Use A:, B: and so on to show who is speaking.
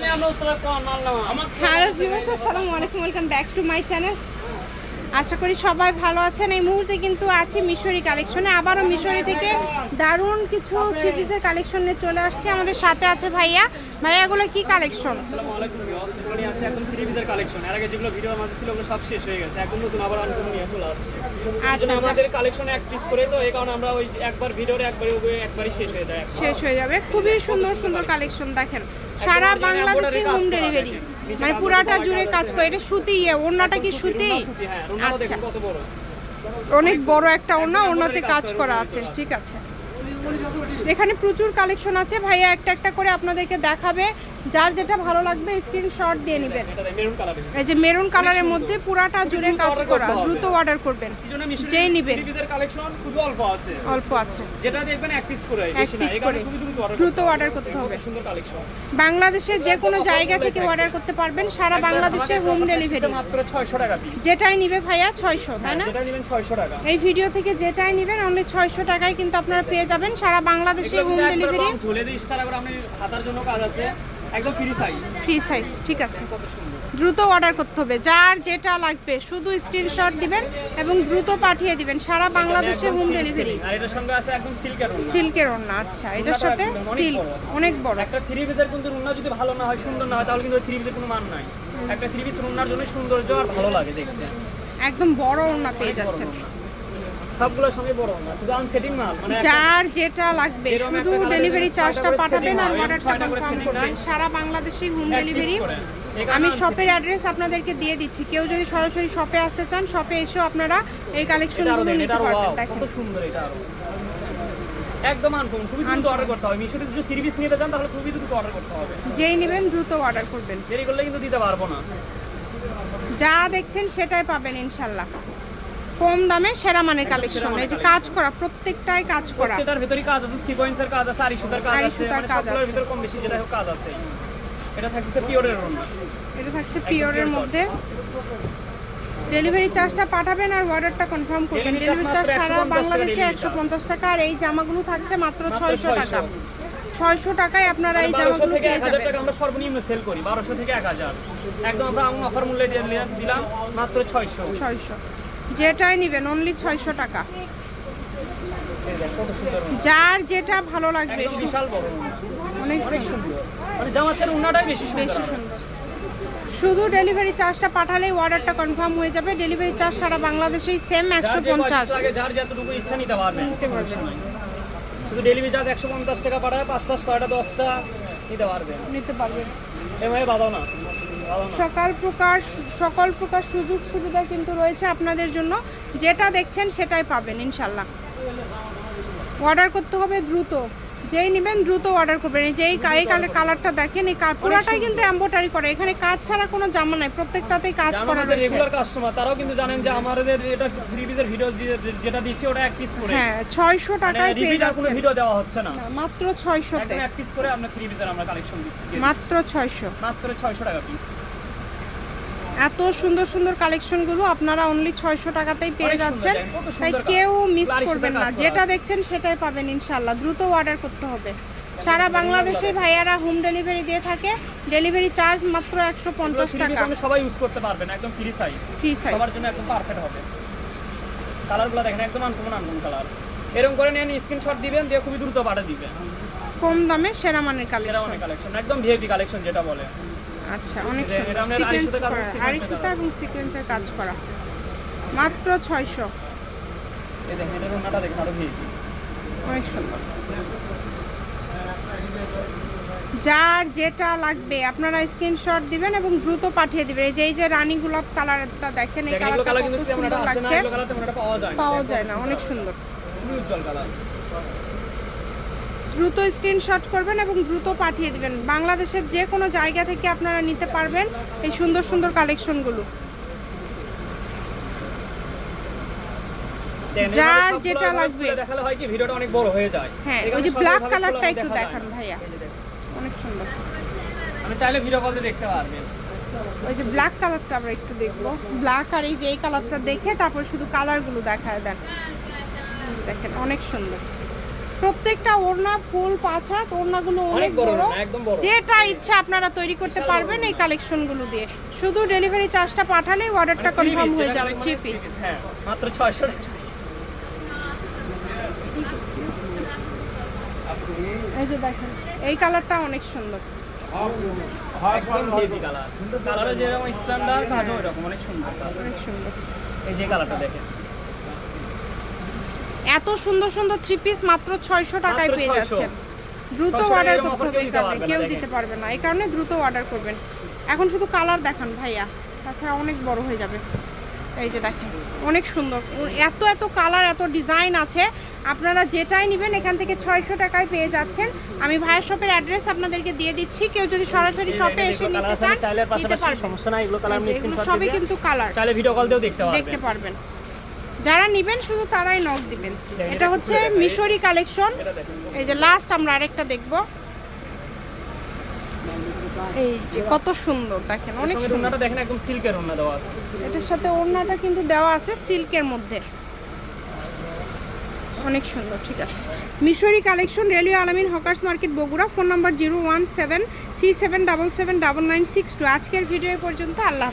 A: Hello viewers আসসালামু আলাইকুম welcome back to my channel. আশা করি সবাই ভালো আছেন। এই মুহূর্তে কিন্তু আছি মিশরি কালেকশনে। আবারও মিশরি থেকে দারুণ কিছু থ্রি কালেকশন নিয়ে চলে আসছে। আমাদের সাথে আছে ভাইয়া। ভাইয়াগুলো কি কালেকশন?
B: আসসালামু আলাইকুম ভিউয়ার্স এগুলো নিয়ে আসছে থ্রি পিসের কালেকশন। এর আগে যেগুলো ভিডিওর মাঝে ছিল ওগুলো সব শেষ হয়ে গেছে। এখন নতুন আবার নিয়ে চলে আসছে।
A: আচ্ছা,
B: আচ্ছা। আমাদের কালেকশন এক পিস করে তো এই কারণে আমরা ওই একবার ভিডিওরে একবারে ওগুলো একবারই শেষ হয়ে যায়।
A: শেষ হয়ে যাবে। খুবই সুন্দর সুন্দর কালেকশন দেখেন। সারা বাংলাদেশে হোম ডেলিভারি মানে পুরাটা জুড়ে কাজ করে। এটা সুতি ওড়নাটা কি সুতি
B: হ্যাঁ
A: আচ্ছা। অনেক বড় একটা ওড়না ওড়নাতে কাজ করা আছে ঠিক আছে। এখানে প্রচুর কালেকশন আছে। ভাইয়া একটা একটা করে আপনাদেরকে দেখাবে। যার যেটা ভালো লাগবে স্ক্রিনশট দিয়ে নেবেন। এই যে মেরুন কালারের মধ্যে পুরাটা জুড়ে কাজ করা দ্রুত অর্ডার করবেন। যেই নিবেন।
B: কালেকশন খুবই অল্প আছে।
A: অল্প আছে।
B: যেটা দেখবেন এক পিস করে
A: এক পিস করে।
B: দ্রুত
A: অর্ডার করতে হবে।
B: সুন্দর কালেকশন
A: বাংলাদেশের যে কোনো জায়গা থেকে অর্ডার করতে পারবেন সারা বাংলাদেশে হোম ডেলিভারি
B: মাত্র 600 টাকা পিস
A: যেটাই নিবে ভাইয়া ছয়শো তাই না?
B: যেটা নেবেন 600 টাকা।
A: এই ভিডিও থেকে যেটাই নেবেন অনলি ছয়শো টাকায় কিন্তু আপনারা পেয়ে যাবেন সারা বাংলাদেশে হোম ডেলিভারি
B: ঝুলে দিয়ে স্টার করে আপনি হাতার জন্য কাজ আছে। একদম ফ্রি সাইজ
A: ফ্রি সাইজ ঠিক আছে। দ্রুত অর্ডার করতে হবে। যার যেটা লাগবে শুধু স্ক্রিনশট দিবেন এবং দ্রুত পাঠিয়ে দিবেন। সারা বাংলাদেশে হোম ডেলিভারি
B: আর এটার সঙ্গে আছে একদম সিল্কের ওড়না।
A: সিল্কের ওড়না আচ্ছা এটার সাথে সিল্ক
B: বড়।
A: অনেক বড়।
B: একটা থ্রি পিসের কিন্তু রুনা যদি ভালো না হয় সুন্দর না হয় তাহলে কিন্তু থ্রি পিসের কোনো মান নাই। একটা থ্রি পিস রুনার জন্য সৌন্দর্য আর ভালো লাগে দেখতে।
A: একদম বড় ওড়না পেয়ে যাচ্ছেন।
B: সবগুলোর সঙ্গে বড়। না শুধু আনসেটিং মাল মানে
A: যার যেটা লাগবে শুধু ডেলিভারি চার্জটা পাঠাবেন আর অর্ডারটা কনফার্ম করবেন। সারা বাংলাদেশে হোম ডেলিভারি আমি শপের অ্যাড্রেস আপনাদেরকে দিয়ে দিচ্ছি। কেউ যদি সরাসরি শপে আসতে চান শপে এসেও আপনারা এই কালেকশনগুলো নিতে পারবেন। দেখেন।
B: কত সুন্দর এটা আরও। একদম আনকম খুবই দ্রুত অর্ডার করতে হবে। মিশরে যদি থ্রি পিস নিতে চান তাহলে খুবই দ্রুত অর্ডার করতে হবে।
A: যেই নেবেন দ্রুত অর্ডার করবেন।
B: দেরি করলে কিন্তু দিতে পারব না।
A: যা দেখছেন সেটাই পাবেন ইনশাল্লাহ। কম দামে সেরা মানের কালেকশন এই যে কাজ করা প্রত্যেকটাই কাজ করা।
B: এটার ভেতরে কাজ আছে সিকোয়েন্সের কাজ আছে আরি সুতার কাজ আছে মানে সবগুলোর। ভিতরে কম বেশি যেটা হোক কাজ আছে। এটা থাকছে পিওরের ওড়না।
A: এটা থাকছে পিওরের মধ্যে। ডেলিভারি চার্জটা পাঠাবেন আর অর্ডারটা কনফার্ম করবেন। ডেলিভারি চার্জ সারা বাংলাদেশে একশো। পঞ্চাশ টাকা আর এই জামাগুলো থাকছে মাত্র ছয়শো
B: 600
A: টাকা। ছয়শো টাকায় আপনারা এই জামাগুলো পেয়ে যাবেন।
B: টাকা আমরা সর্বনিম্ন সেল করি বারোশো থেকে এক হাজার। একদম আমরা অফার মূল্যে দিলাম মাত্র ছয়শো।
A: ছয়শো। যেটাই নেবেন অনলি ছয়শো টাকা। যার যেটা ভালো লাগবে শুধু ডেলিভারি চার্জটা পাঠালেই অর্ডারটা কনফার্ম হয়ে যাবে। ডেলিভারি চার্জ সারা বাংলাদেশেই সেম একশো পঞ্চাশ।
B: শুধু ডেলিভারি চার্জ একশো পঞ্চাশ টাকা পাঠায় পাঁচটা ছয়টা দশটা নিতে পারবেন
A: নিতে পারবেন
B: এভাবে বাধাও না।
A: সকাল প্রকার সকল প্রকার সুযোগ সুবিধা কিন্তু রয়েছে আপনাদের জন্য। যেটা দেখছেন সেটাই পাবেন, ইনশাল্লাহ। অর্ডার করতে হবে দ্রুত। যেই নেবেন দ্রুত অর্ডার করবেন। এই যে এই কালারটা দেখেন এই পুরাটাই কিন্তু এম্বোটারি করে। এখানে কাজ ছাড়া কোনো জামা নাই প্রত্যেকটাতেই কাজ করা
B: আমাদের
A: রয়েছে।
B: রেগুলার কাস্টমার তারাও কিন্তু জানেন যে আমাদের এটা থ্রি পিসের ভিডিও যেটা দিচ্ছি ওটা এক পিস করে।
A: হ্যাঁ ছয়শো
B: মানে
A: টাকায় পেয়ে
B: আর কোনো ভিডিও দেওয়া হচ্ছে না।
A: মাত্র ছয়শোতে।
B: একদম এক পিস করে আপনার থ্রি পিসের আমরা কালেকশন দিচ্ছি।
A: মাত্র ছয়শো।
B: মাত্র ছয়শো টাকা পিস
A: এত সুন্দর সুন্দর কালেকশনগুলো আপনারা অনলি ছয়শো টাকাতেই পেয়ে যাচ্ছেন। তাই কেউ মিস করবেন না। যেটা দেখছেন সেটাই পাবেন ইনশাল্লাহ দ্রুত অর্ডার করতে হবে। সারা বাংলাদেশে ভাইয়ারা হোম ডেলিভারি দিয়ে থাকে। ডেলিভারি চার্জ মাত্র একশো পঞ্চাশ টাকা।
B: সবাই ইউজ করতে পারবেন একদম ফ্রি সাইজ
A: ফ্রি সাইজ
B: সবার জন্য একদম পারফেক্ট হবে। কালারগুলো দেখেন একদম আনকমন আনকমন কালার এরকম করে নিয়ে স্ক্রিনশট দিবেন দিয়ে খুবই দ্রুত পাঠিয়ে দিবেন।
A: কম দামে সেরা মানের কালেকশন
B: অনেক কালেকশন একদম ভিআইপি কালেকশন যেটা বলে।
A: আচ্ছা অনেক সিকোয়েন্স করা
B: sequence
A: আড়াই
B: এর
A: সুতা
B: কাজ।
A: এবং সিকোয়েন্সের কাজ করা। মাত্র ছয়শো। অনেক সুন্দর। যার যেটা লাগবে আপনারা স্ক্রিনশট দিবেন এবং দ্রুত পাঠিয়ে দিবেন। এই যে এই যে রানী গোলাপ কালারটা দেখেন এই কালারটা
B: কালার
A: কত সুন্দর লাগছে।
B: পাওয়া যায় না।
A: পাওয়া যায় না অনেক সুন্দর। দ্রুত স্ক্রিনশট করবেন এবং দ্রুত পাঠিয়ে দিবেন। বাংলাদেশের যে কোনো জায়গা থেকে আপনারা নিতে পারবেন এই সুন্দর সুন্দর কালেকশনগুলো যার যেটা লাগবে।
B: দেখালে হয় কি ভিডিওটা অনেক বড় হয়ে যায়।
A: হ্যাঁ ওই যে ব্ল্যাক কালারটা একটু দেখান ভাইয়া। অনেক সুন্দর।
B: আপনি চাইলে ভিডিও কল দেখতে পারবেন।
A: ওই যে ব্ল্যাক কালারটা আমরা একটু দেখব। ব্ল্যাক আর এই যে এই কালারটা দেখে তারপর শুধু কালারগুলো দেখায় দেন। দেখেন অনেক সুন্দর। প্রত্যেকটা ওড়না ফুল হাত ওড়নাগুলো অনেক
B: বড়।
A: যেটা ইচ্ছা আপনারা তৈরি করতে পারবেন এই কালেকশনগুলো দিয়ে। শুধু ডেলিভারি চার্জটা পাঠালেই অর্ডারটা
B: মানে
A: কনফার্ম হয়ে যাবে থ্রি
B: মানে
A: পিস
B: হ্যাঁ মাত্র ছয়শো টাকা।
A: এই যে দেখেন এই কালারটা অনেক সুন্দর।
B: কালার কালারও যেরকম স্ট্যান্ডার্ড কাজও এরকম অনেক সুন্দর।
A: অনেক সুন্দর।
B: এই যে কালারটা দেখেন।
A: এত সুন্দর সুন্দর থ্রি পিস মাত্র ছয়শো টাকায় পেয়ে
B: 600
A: যাচ্ছেন দ্রুত অর্ডার করতে হবে
B: কেউ
A: এই
B: দিতে
A: কারণে
B: পারবে না,
A: কেউ দিতে পারবে না। এই কারণে দ্রুত অর্ডার করবেন। এখন শুধু কালার দেখান ভাইয়া। তাছাড়া অনেক বড় হয়ে যাবে। এই যে দেখেন অনেক সুন্দর। এত এত কালার এত ডিজাইন আছে। আপনারা যেটাই নেবেন এখান থেকে ছয়শো টাকায় পেয়ে যাচ্ছেন। আমি ভাইয়ের শপের অ্যাড্রেস আপনাদেরকে দিয়ে দিচ্ছি। কেউ যদি সরাসরি শপে এসে নিতে চান সবই কিন্তু কালার
B: ভিডিও কল দিয়েও দেখতে পারবেন।
A: যারা নিবেন শুধু তারাই নক দিবেন।
B: এটা
A: হচ্ছে মিশরি কালেকশন এই যে লাস্ট আমরা আরেকটা দেখব। এই যে কত সুন্দর দেখেন অনেক সুন্দর।
B: দেখেন একদম সিল্কের ওড়না দেওয়া আছে।
A: এটার সাথে ওড়নাটা কিন্তু দেওয়া আছে সিল্কের মধ্যে। অনেক সুন্দর ঠিক আছে। Mishri collection railway Alamin hawkers market Bogura. Phone number zero one seven three seven double seven double nine six two. আজকের ভিডিও পর্যন্ত আল্লাহ।